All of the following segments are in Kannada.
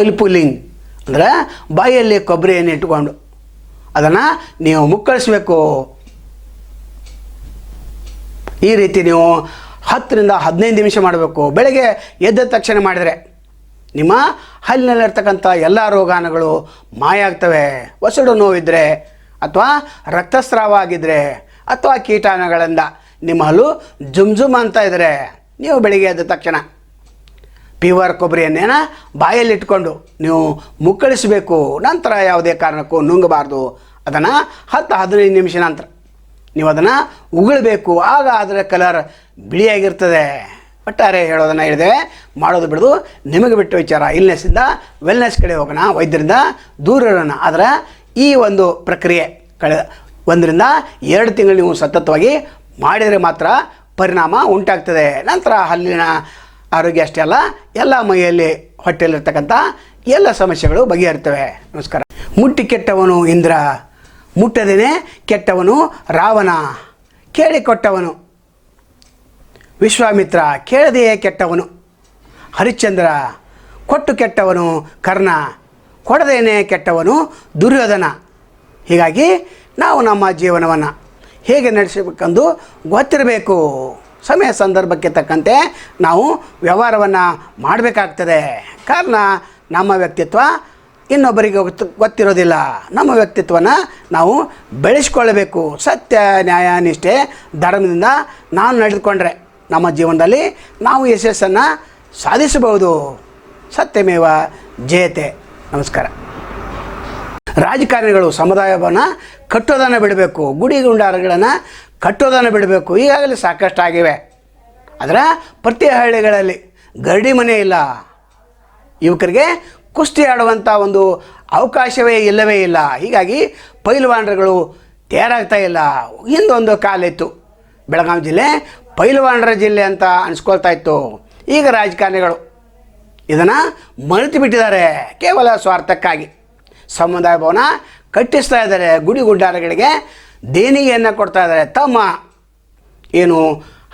ಆಯಿಲ್ ಪುಲ್ಲಿಂಗ್ ಅಂದರೆ ಬಾಯಲ್ಲಿ ಕೊಬ್ಬರಿ ಎಣ್ಣೆ ಇಟ್ಕೊಂಡು ಅದನ್ನು ನೀವು ಮುಕ್ಕಳಿಸ್ಬೇಕು. ಈ ರೀತಿ ನೀವು ಹತ್ತರಿಂದ ಹದಿನೈದು ನಿಮಿಷ ಮಾಡಬೇಕು. ಬೆಳಗ್ಗೆ ಎದ್ದ ತಕ್ಷಣ ಮಾಡಿದರೆ ನಿಮ್ಮ ಹಲ್ಲಿನಲ್ಲಿರ್ತಕ್ಕಂಥ ಎಲ್ಲ ರೋಗಾಣುಗಳು ಮಾಯ ಆಗ್ತವೆ ಒಸಡು ನೋವಿದ್ದರೆ ಅಥವಾ ರಕ್ತಸ್ರಾವ ಆಗಿದ್ದರೆ ಅಥವಾ ಕೀಟಾಣುಗಳಿಂದ ನಿಮ್ಮ ಹಲ್ಲು ಜುಮ್ ಜುಮ್ ಅಂತ ಇದ್ದರೆ ನೀವು ಬೆಳಿಗ್ಗೆ ಎದ್ದ ತಕ್ಷಣ ಪ್ಯೂವರ್ ಕೊಬ್ಬರಿ ಎಣ್ಣೆನ ಬಾಯಲ್ಲಿ ಇಟ್ಕೊಂಡು ನೀವು ಮುಕ್ಕಳಿಸಬೇಕು. ನಂತರ ಯಾವುದೇ ಕಾರಣಕ್ಕೂ ನುಂಗಬಾರ್ದು. ಅದನ್ನು ಹತ್ತು ಹದಿನೈದು ನಿಮಿಷ ನಂತರ ನೀವು ಅದನ್ನು ಉಗುಳಬೇಕು. ಆಗ ಅದರ ಕಲರ್ ಬಿಳಿಯಾಗಿರ್ತದೆ. ಒಟ್ಟಾರೆ ಹೇಳೋದನ್ನು ಹೇಳಿದೆ ಮಾಡೋದು ಬಿಡೋದು ನಿಮಗೆ ಬಿಟ್ಟು ವಿಚಾರ. ಇಲ್ನೆಸ್ಸಿಂದ ವೆಲ್ನೆಸ್ ಕಡೆ ಹೋಗೋಣ. ವೈದ್ಯರಿಂದ ದೂರ ಇರೋಣ. ಆದರೆ ಈ ಒಂದು ಪ್ರಕ್ರಿಯೆ ಕಳೆದ ಒಂದರಿಂದ ಎರಡು ತಿಂಗಳು ನೀವು ಸತತವಾಗಿ ಮಾಡಿದರೆ ಮಾತ್ರ ಪರಿಣಾಮ ಉಂಟಾಗ್ತದೆ. ನಂತರ ಹಲ್ಲಿನ ಆರೋಗ್ಯ ಅಷ್ಟೇ ಅಲ್ಲ, ಎಲ್ಲ ಮೈಯಲ್ಲಿ ಹೊಟ್ಟೆಯಲ್ಲಿರ್ತಕ್ಕಂಥ ಎಲ್ಲ ಸಮಸ್ಯೆಗಳು ಬಗೆಹರ್ತವೆ. ನಮಸ್ಕಾರ. ಮುಟ್ಟಿ ಕೆಟ್ಟವನು ಇಂದ್ರ, ಮುಟ್ಟದೇನೆ ಕೆಟ್ಟವನು ರಾವಣ, ಕೇಳಿಕೊಟ್ಟವನು ವಿಶ್ವಾಮಿತ್ರ ಕೇಳದೆಯೇ ಕೆಟ್ಟವನು ಹರಿಶ್ಚಂದ್ರ, ಕೊಟ್ಟು ಕೆಟ್ಟವನು ಕರ್ಣ, ಕೊಡದೇನೆ ಕೆಟ್ಟವನು ದುರ್ಯೋಧನ. ಹೀಗಾಗಿ ನಾವು ನಮ್ಮ ಜೀವನವನ್ನು ಹೇಗೆ ನಡೆಸಬೇಕೆಂದು ಗೊತ್ತಿರಬೇಕು. ಸಮಯ ಸಂದರ್ಭಕ್ಕೆ ತಕ್ಕಂತೆ ನಾವು ವ್ಯವಹಾರವನ್ನು ಮಾಡಬೇಕಾಗ್ತದೆ. ಕಾರಣ ನಮ್ಮ ವ್ಯಕ್ತಿತ್ವ ಇನ್ನೊಬ್ಬರಿಗೆ ಗೊತ್ತು, ಗೊತ್ತಿರೋದಿಲ್ಲ. ನಮ್ಮ ವ್ಯಕ್ತಿತ್ವನ ನಾವು ಬೆಳೆಸ್ಕೊಳ್ಬೇಕು ಸತ್ಯ, ನ್ಯಾಯ, ನಿಷ್ಠೆ, ಧರ್ಮದಿಂದ ನಾನು ನಡೆದುಕೊಂಡ್ರೆ ನಮ್ಮ ಜೀವನದಲ್ಲಿ ನಾವು ಯಶಸ್ಸನ್ನು ಸಾಧಿಸಬಹುದು. ಸತ್ಯಮೇವ ಜಯತೆ. ನಮಸ್ಕಾರ. ರಾಜಕಾರಣಿಗಳು ಸಮುದಾಯವನ್ನು ಕಟ್ಟೋದನ್ನು ಬಿಡಬೇಕು, ಗುಡಿ ಗುಂಡಾರಗಳನ್ನು ಕಟ್ಟೋದನ್ನು ಬಿಡಬೇಕು, ಈಗಾಗಲೇ ಸಾಕಷ್ಟು ಆಗಿವೆ ಆದರೆ ಪ್ರತಿ ಹಳ್ಳಿಗಳಲ್ಲಿ ಗರಡಿ ಮನೆ ಇಲ್ಲ. ಯುವಕರಿಗೆ ಕುಸ್ತಿ ಆಡುವಂಥ ಒಂದು ಅವಕಾಶವೇ ಇಲ್ಲವೇ ಇಲ್ಲ. ಹೀಗಾಗಿ ಪೈಲ್ವಾನರುಗಳು ತಯಾರಾಗ್ತಾ ಇಲ್ಲ. ಹಿಂದೊಂದು ಕಾಲಿತ್ತು. ಬೆಳಗಾವಿ ಜಿಲ್ಲೆ ಪೈಲ್ವಾನರ ಜಿಲ್ಲೆ ಅಂತ ಅನಿಸ್ಕೊಳ್ತಾ ಇತ್ತು. ಈಗ ರಾಜಕಾರಣಿಗಳು ಇದನ್ನು ಮರೆತು ಬಿಟ್ಟಿದ್ದಾರೆ. ಕೇವಲ ಸ್ವಾರ್ಥಕ್ಕಾಗಿ. ಸಮುದಾಯ ಭವನ ಕಟ್ಟಿಸ್ತಾ ಇದ್ದಾರೆ ಗುಡಿ ಗುಡ್ಡಾರಗಳಿಗೆ. ದೇಣಿಗೆಯನ್ನು ಕೊಡ್ತಾ ಇದ್ದಾರೆ. ತಮ್ಮ ಏನು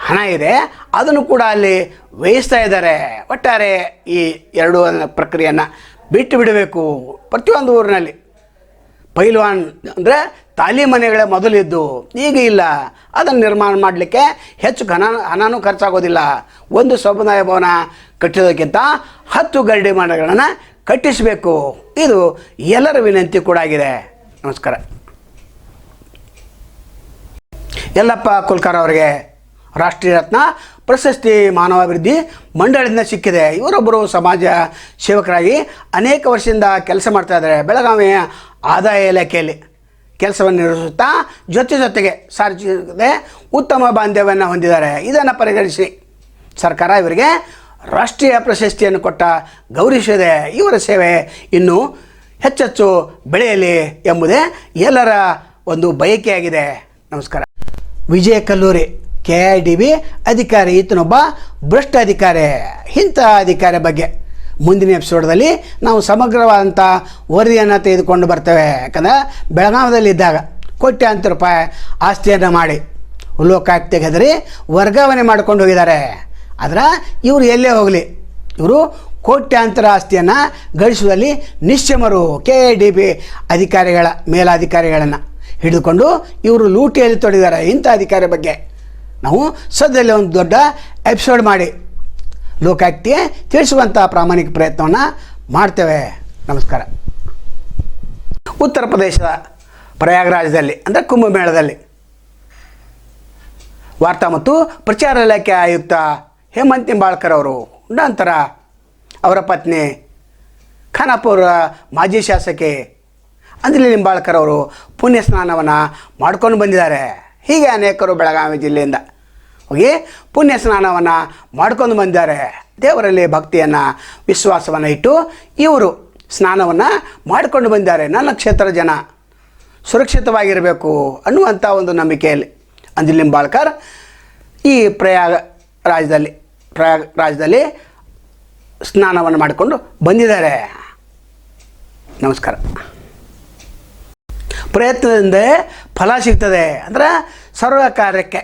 ಹಣ ಇದೆ, ಅದನ್ನು ಕೂಡ ಅಲ್ಲಿ ವಹಿಸ್ತಾ ಇದ್ದಾರೆ. ಒಟ್ಟಾರೆ ಈ ಎರಡು ಪ್ರಕ್ರಿಯೆಯನ್ನು ಬಿಟ್ಟು ಬಿಡಬೇಕು. ಪ್ರತಿಯೊಂದು ಊರಿನಲ್ಲಿ ಪೈಲ್ವಾನ್ ಅಂದರೆ ತಾಲಿ ಮನೆಗಳೇ ಮೊದಲಿದ್ದು, ಈಗ ಇಲ್ಲ. ಅದನ್ನು ನಿರ್ಮಾಣ ಮಾಡಲಿಕ್ಕೆ ಹೆಚ್ಚು ಘನ, ಹಣನೂ ಖರ್ಚಾಗೋದಿಲ್ಲ. ಒಂದು ಸಮುದಾಯ ಭವನ ಕಟ್ಟಿಸೋದಕ್ಕಿಂತ ಹತ್ತು ಗರಡಿ ಮನೆಗಳನ್ನು ಕಟ್ಟಿಸಬೇಕು. ಇದು ಎಲ್ಲರ ವಿನಂತಿ ಕೂಡ ಆಗಿದೆ. ನಮಸ್ಕಾರ. ಯಲ್ಲಪ್ಪ ಕುಲ್ಕರ್ ಅವರಿಗೆ ರಾಷ್ಟ್ರೀಯ ರತ್ನ, ಪ್ರಶಸ್ತಿ ಮಾನವಾಭಿವೃದ್ಧಿ ಮಂಡಳಿಯಿಂದ ಸಿಕ್ಕಿದೆ. ಇವರೊಬ್ಬರು ಸಮಾಜ ಸೇವಕರಾಗಿ ಅನೇಕ ವರ್ಷದಿಂದ ಕೆಲಸ ಮಾಡ್ತಾ ಇದ್ದಾರೆ. ಬೆಳಗಾವಿಯ ಆದಾಯ ಇಲಾಖೆಯಲ್ಲಿ ಕೆಲಸವನ್ನು ನಿರ್ವಹಿಸುತ್ತಾ ಜೊತೆ ಜೊತೆಗೆ ಸಾರ್ವಜನಿಕತೆ ಉತ್ತಮ ಬಾಂಧವ್ಯವನ್ನು ಹೊಂದಿದ್ದಾರೆ. ಇದನ್ನು ಪರಿಗಣಿಸಿ ಸರ್ಕಾರ ಇವರಿಗೆ ರಾಷ್ಟ್ರೀಯ ಪ್ರಶಸ್ತಿಯನ್ನು ಕೊಟ್ಟ ಗೌರವಿಸಿದೆ ಇವರ ಸೇವೆ ಇನ್ನೂ ಹೆಚ್ಚೆಚ್ಚು ಬೆಳೆಯಲಿ ಎಂಬುದೇ ಎಲ್ಲರ ಒಂದು ಬಯಕೆಯಾಗಿದೆ. ನಮಸ್ಕಾರ. Vijay Kalluri K I D B ಅಧಿಕಾರಿ ಈತನೊಬ್ಬ ಭ್ರಷ್ಟ ಅಧಿಕಾರಿ. ಇಂಥ ಅಧಿಕಾರಿ ಬಗ್ಗೆ ಮುಂದಿನ ಎಪಿಸೋಡ್ದಲ್ಲಿ ನಾವು ಸಮಗ್ರವಾದಂಥ ವರದಿಯನ್ನು ತೆಗೆದುಕೊಂಡು ಬರ್ತೇವೆ. ಯಾಕಂದರೆ ಬೆಳಗಾವದಲ್ಲಿದ್ದಾಗ ಕೋಟ್ಯಾಂತರ ರೂಪಾಯಿ ಆಸ್ತಿಯನ್ನು ಮಾಡಿ ಲೋಕಾಯುಕ್ತಿಗೆ ಹೆದರಿ ವರ್ಗಾವಣೆ ಮಾಡ್ಕೊಂಡು ಹೋಗಿದ್ದಾರೆ. ಆದರೆ ಇವರು ಎಲ್ಲೇ ಹೋಗಲಿ? ಇವರು ಕೋಟ್ಯಾಂತರ ಆಸ್ತಿಯನ್ನು ಗಳಿಸುವುದರಲ್ಲಿ ನಿಶ್ಚಮರು ಕೆ ಡಿ ಬಿ ಅಧಿಕಾರಿಗಳ ಮೇಲಾಧಿಕಾರಿಗಳನ್ನು ಹಿಡಿದುಕೊಂಡು ಇವರು ಲೂಟಿಯಲ್ಲಿ ತೊಡಗಿದ್ದಾರೆ ಇಂಥ ಅಧಿಕಾರಿ ಬಗ್ಗೆ. ನಾವು ಸದ್ಯದಲ್ಲಿ ಒಂದು ದೊಡ್ಡ ಎಪಿಸೋಡ್ ಮಾಡಿ ಲೋಕಾಯುಕ್ತಿಗೆ ತಿಳಿಸುವಂಥ ಪ್ರಾಮಾಣಿಕ ಪ್ರಯತ್ನವನ್ನು ಮಾಡ್ತೇವೆ. ನಮಸ್ಕಾರ. ಉತ್ತರ ಪ್ರದೇಶದ ಪ್ರಯಾಗರಾಜದಲ್ಲಿ, ಅಂದರೆ ಕುಂಭಮೇಳದಲ್ಲಿ ವಾರ್ತಾ ಮತ್ತು ಪ್ರಚಾರ ಇಲಾಖೆ ಆಯುಕ್ತ ಹೇಮಂತ್ ನಿಂಬಾಳ್ಕರ್ ಅವರು ನಂತರ ಅವರ ಪತ್ನಿ ಖಾನಾಪುರ ಮಾಜಿ ಶಾಸಕಿ ಅಂಜಲಿ ನಿಂಬಾಳ್ಕರ್ ಅವರು ಪುಣ್ಯ ಸ್ನಾನವನ್ನು ಮಾಡ್ಕೊಂಡು ಬಂದಿದ್ದಾರೆ. ಹೀಗೆ ಅನೇಕರು ಬೆಳಗಾವಿ ಜಿಲ್ಲೆಯಿಂದ ಹೋಗಿ ಪುಣ್ಯ ಸ್ನಾನವನ್ನು ಮಾಡ್ಕೊಂಡು ಬಂದಿದ್ದಾರೆ. ದೇವರಲ್ಲಿ ಭಕ್ತಿಯನ್ನು, ವಿಶ್ವಾಸವನ್ನು ಇಟ್ಟು ಇವರು ಸ್ನಾನವನ್ನು ಮಾಡಿಕೊಂಡು ಬಂದಿದ್ದಾರೆ. ನನ್ನ ಕ್ಷೇತ್ರ ಜನ ಸುರಕ್ಷಿತವಾಗಿರಬೇಕು ಅನ್ನುವಂಥ ಒಂದು ನಂಬಿಕೆಯಲ್ಲಿ ಅಂಜಲಿ ನಿಂಬಾಳ್ಕರ್ ಈ ಪ್ರಯಾಗ ರಾಜ್ಯದಲ್ಲಿ ಪ್ರಯಾಗ ರಾಜ್ಯದಲ್ಲಿ ಸ್ನಾನವನ್ನು ಮಾಡಿಕೊಂಡು ಬಂದಿದ್ದಾರೆ. ನಮಸ್ಕಾರ. ಪ್ರಯತ್ನದಿಂದ ಫಲ ಸಿಗ್ತದೆ ಅಂದರೆ ಸರ್ವ ಕಾರ್ಯಕ್ಕೆ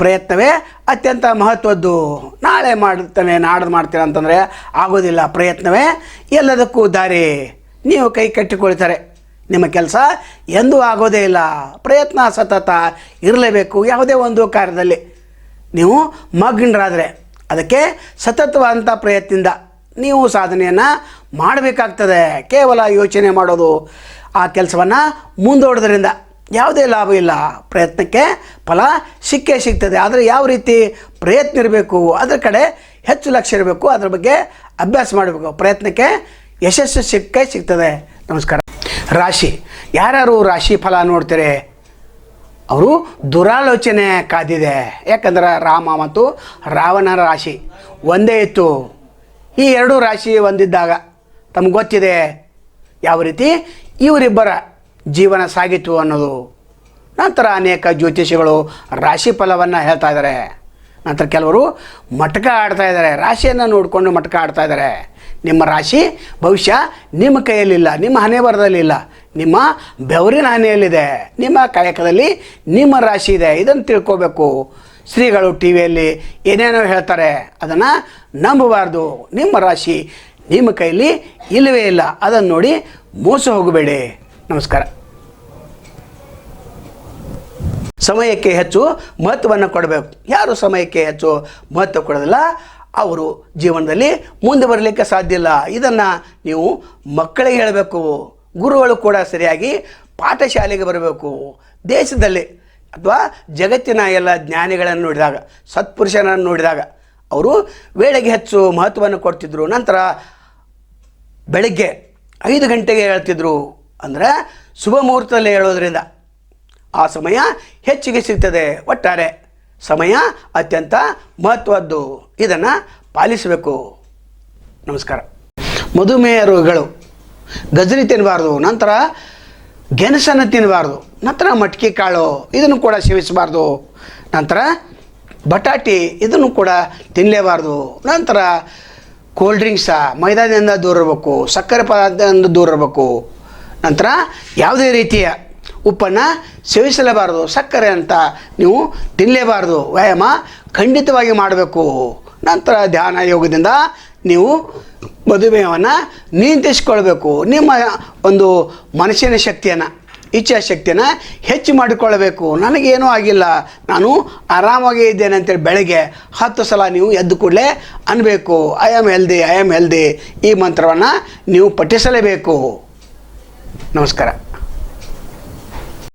ಪ್ರಯತ್ನವೇ ಅತ್ಯಂತ ಮಹತ್ವದ್ದು. ನಾಳೆ ಮಾಡ್ತೇನೆ, ನಾಡ್ದು ಮಾಡ್ತೀರಾ ಅಂತಂದರೆ ಆಗೋದಿಲ್ಲ, ಪ್ರಯತ್ನವೇ ಎಲ್ಲದಕ್ಕೂ ದಾರಿ. ನೀವು ಕೈ ಕಟ್ಟಿಕೊಳ್ತಾರೆ ನಿಮ್ಮ ಕೆಲಸ ಎಂದೂ ಆಗೋದೇ ಇಲ್ಲ. ಪ್ರಯತ್ನ ಸತತ ಇರಲೇಬೇಕು ಯಾವುದೇ ಒಂದು ಕಾರ್ಯದಲ್ಲಿ. ನೀವು ಮಗ್ನರಾದರೆ ಅದಕ್ಕೆ ಸತತವಾದಂಥ ಪ್ರಯತ್ನದಿಂದ ನೀವು ಸಾಧನೆಯನ್ನು ಮಾಡಬೇಕಾಗ್ತದೆ. ಕೇವಲ ಯೋಚನೆ ಮಾಡೋದು ಆ ಕೆಲಸವನ್ನು ಮುಂದೂಡೋದ್ರಿಂದ ಯಾವುದೇ ಲಾಭ ಇಲ್ಲ. ಪ್ರಯತ್ನಕ್ಕೆ ಫಲ ಸಿಕ್ಕೇ ಸಿಗ್ತದೆ. ಆದರೆ ಯಾವ ರೀತಿ ಪ್ರಯತ್ನ ಇರಬೇಕು? ಅದರ ಕಡೆ ಹೆಚ್ಚು ಲಕ್ಷ್ಯ ಇರಬೇಕು. ಅದರ ಬಗ್ಗೆ ಅಭ್ಯಾಸ ಮಾಡಬೇಕು. ಪ್ರಯತ್ನಕ್ಕೆ ಯಶಸ್ಸು ಸಿಕ್ಕೇ ಸಿಗ್ತದೆ. ನಮಸ್ಕಾರ. ರಾಶಿ. ಯಾರ್ಯಾರು ರಾಶಿ ಫಲ ನೋಡ್ತೀರಿ? ಅವರು ದುರಾಲೋಚನೆ ಕಾದಿದೆ. ಯಾಕಂದ್ರೆ ರಾಮ ಮತ್ತು ರಾವಣರ ರಾಶಿ ಒಂದೇ ಇತ್ತು. ಈ ಎರಡೂ ರಾಶಿ ಒಂದಿದ್ದಾಗ ತಮ್ಗೆ ಗೊತ್ತಿದೆ ಯಾವ ರೀತಿ ಇವರಿಬ್ಬರ ಜೀವನ ಸಾಗಿತು ಅನ್ನೋದು. ನಂತರ ಅನೇಕ ಜ್ಯೋತಿಷಿಗಳು ರಾಶಿ ಫಲವನ್ನು ಹೇಳ್ತಾ ಇದ್ದಾರೆ. ನಂತರ ಕೆಲವರು ಮಟಕ ಆಡ್ತಾ ಇದ್ದಾರೆ. ರಾಶಿಯನ್ನು ನೋಡಿಕೊಂಡು ಮಟಕ ಆಡ್ತಾ ಇದ್ದಾರೆ. ನಿಮ್ಮ ರಾಶಿ ಭವಿಷ್ಯ ನಿಮ್ಮ ಕೈಯಲ್ಲಿಲ್ಲ, ನಿಮ್ಮ ಹಣೆ ಬರದಲ್ಲಿಲ್ಲ ನಿಮ್ಮ ಬೆವರಿನ ಹಾನಿಯಲ್ಲಿದೆ ನಿಮ್ಮ ಕಾಯಕದಲ್ಲಿ ನಿಮ್ಮ ರಾಶಿ ಇದೆ, ಇದನ್ನು ತಿಳ್ಕೋಬೇಕು. ಶ್ರೀಗಳು ಟಿ ವಿಯಲ್ಲಿ ಏನೇನೋ ಹೇಳ್ತಾರೆ, ಅದನ್ನು ನಂಬಬಾರ್ದು. ನಿಮ್ಮ ರಾಶಿ ನಿಮ್ಮ ಕೈಯಲ್ಲಿ ಇಲ್ಲವೇ ಇಲ್ಲ. ಅದನ್ನು ನೋಡಿ ಮೋಸ ಹೋಗಬೇಡಿ. ನಮಸ್ಕಾರ. ಸಮಯಕ್ಕೆ ಹೆಚ್ಚು ಮಹತ್ವವನ್ನು ಕೊಡಬೇಕು. ಯಾರು ಸಮಯಕ್ಕೆ ಹೆಚ್ಚು ಮಹತ್ವ ಕೊಡೋದಿಲ್ಲ? ಅವರು ಜೀವನದಲ್ಲಿ ಮುಂದೆ ಬರಲಿಕ್ಕೆ ಸಾಧ್ಯ ಇಲ್ಲ. ಇದನ್ನು ನೀವು ಮಕ್ಕಳಿಗೆ ಹೇಳಬೇಕು. ಗುರುಗಳು ಕೂಡ ಸರಿಯಾಗಿ ಪಾಠಶಾಲೆಗೆ ಬರಬೇಕು. ದೇಶದಲ್ಲಿ ಅಥವಾ ಜಗತ್ತಿನ ಎಲ್ಲ ಜ್ಞಾನಿಗಳನ್ನು ನೋಡಿದಾಗ, ಸತ್ಪುರುಷನನ್ನು ನೋಡಿದಾಗ ಅವರು ವೇಳೆಗೆ ಹೆಚ್ಚು ಮಹತ್ವವನ್ನು ಕೊಡ್ತಿದ್ರು. ನಂತರ ಬೆಳಗ್ಗೆ ಐದು ಗಂಟೆಗೆ ಹೇಳ್ತಿದ್ರು ಅಂದರೆ ಶುಭ ಮುಹೂರ್ತದಲ್ಲಿ ಹೇಳೋದ್ರಿಂದ ಆ ಸಮಯ ಹೆಚ್ಚಿಗೆ ಸಿಗ್ತದೆ. ಒಟ್ಟಾರೆ ಸಮಯ ಅತ್ಯಂತ ಮಹತ್ವದ್ದು. ಇದನ್ನು ಪಾಲಿಸಬೇಕು. ನಮಸ್ಕಾರ. ಮಧುಮೇಹ ರೋಗಿಗಳು ಗಜರಿ ತಿನ್ನಬಾರ್ದು ನಂತರ ಗೆಣಸನ್ನು ತಿನ್ನಬಾರ್ದು ನಂತರ ಮಟ್ಕೆ ಕಾಳು, ಇದನ್ನು ಕೂಡ ಸೇವಿಸಬಾರ್ದು, ನಂತರ ಬಟಾಟಿ, ಇದನ್ನು ಕೂಡ ತಿನ್ನಲೇಬಾರ್ದು ನಂತರ ಕೋಲ್ಡ್ ಡ್ರಿಂಕ್ಸ ಮೈದಾನದಿಂದ ದೂರ ಇರಬೇಕು, ಸಕ್ಕರೆ ಪದಾರ್ಥದಿಂದ ದೂರ ಇರಬೇಕು, ನಂತರ ಯಾವುದೇ ರೀತಿಯ ಉಪ್ಪನ್ನು ಸೇವಿಸಲೇಬಾರ್ದು, ಸಕ್ಕರೆ ಅಂತ ನೀವು ತಿನ್ನಲೇಬಾರ್ದು ವ್ಯಾಯಾಮ ಖಂಡಿತವಾಗಿ ಮಾಡಬೇಕು, ನಂತರ ಧ್ಯಾನ ಯೋಗದಿಂದ ನೀವು ಮಧುಮೇಹವನ್ನು ನಿಯಂತ್ರಿಸಿಕೊಳ್ಬೇಕು ನಿಮ್ಮ ಒಂದು ಮನಸ್ಸಿನ ಶಕ್ತಿಯನ್ನು ಇಚ್ಛಾಶಕ್ತಿಯನ್ನು ಹೆಚ್ಚು ಮಾಡಿಕೊಳ್ಳಬೇಕು. ನನಗೇನೂ ಆಗಿಲ್ಲ. ನಾನು ಆರಾಮಾಗೇ ಇದ್ದೇನೆ ಅಂತೇಳಿ ಬೆಳಗ್ಗೆ ಹತ್ತು ಸಲ ನೀವು ಎದ್ದು ಕೂಡಲೇ ಅನ್ನಬೇಕು I am healthy I am healthy ಈ ಮಂತ್ರವನ್ನು ನೀವು ಪಠಿಸಲೇಬೇಕು. ನಮಸ್ಕಾರ.